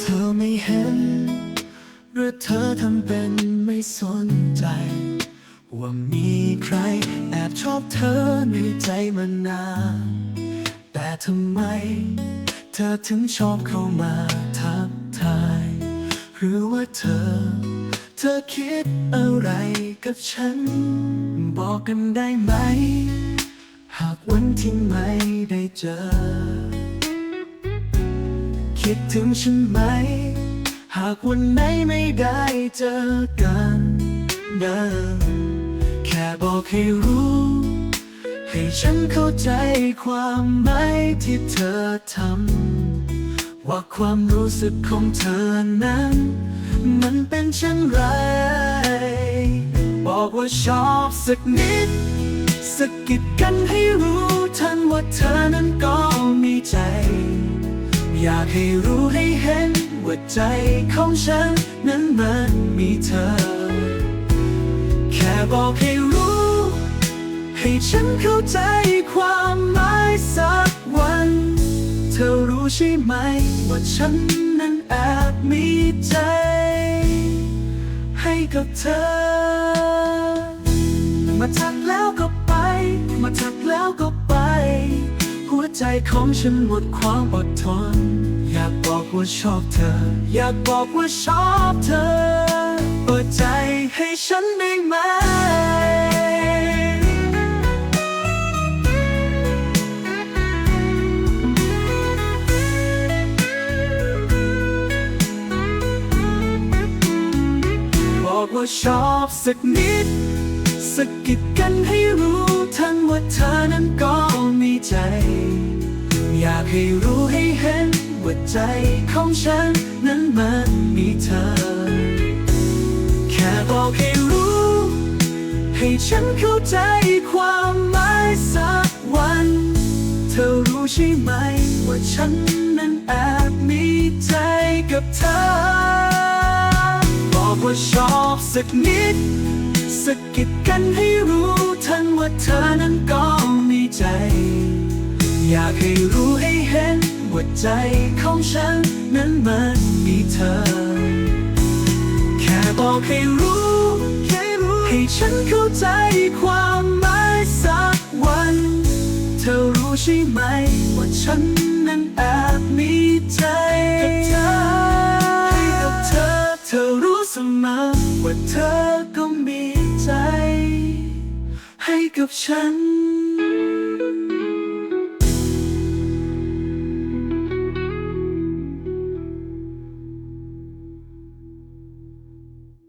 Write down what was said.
เธอไม่เห็น หรือเธอทำเป็นไม่สนใจ ว่ามีใครแอบชอบเธอในใจมานานแต่ทำไม เธอถึงชอบเข้ามาทักทาย หรือว่าเธอ เธอคิดอะไรกับฉัน บอกกันได้ไหม หากวันที่ไม่ได้เจอ คิดถึงฉันไหม หากวันไหนไม่ได้เจอกันนะแค่บอกให้รู้ ให้ฉันเข้าใจความหมายที่เธอทำ ว่าความรู้สึกของเธอนั้น มันเป็นเช่นไร บอกว่าชอบสักนิดสกิดกันให้รู้ทันว่าเธอนั้นก็ อยากให้รู้ให้เห็นว่าใจของฉันนั้นมันมีเธอ แค่บอกให้รู้ ให้ฉันเข้าใจความหมายสักวัน เธอรู้ใช่ไหมว่าฉันนั้นแอบมีใจ ให้กับเธอ มาทักแล้วก็ไป มาทักแล้วก็ ใจของฉันหมดความอดทน อยากบอกว่าชอบเธอ อยากบอกว่าชอบเธอ เปิดใจให้ฉันได้ไหม บอกว่าชอบสักนิดสะกิดกันให้รู้ทั้งว่าเธอนั้นก็ อยากให้รู้ให้เห็นว่าใจของฉันนั้นมันมีเธอ แค่บอกให้รู้ ให้ฉันเข้าใจความหมายสักวัน เธอรู้ใช่ไหมว่าฉันนั้นแอบมีใจกับเธอ บอกว่าชอบสักนิดสกิดกันให้รู้ทันว่าเธอนั้นก็มีใจ อยากให้รู้ให้เห็นว่าใจของฉันนั้นมันมีเธอ แค่บอกให้รู้ให้รู้ให้ฉันเข้าใจความหมายสักวัน เธอรู้ใช่ไหมว่าฉันนั้นแอบมีใจให้กับเธอ เธอรู้เสมอว่าเธอก็มีใจ ให้กับฉัน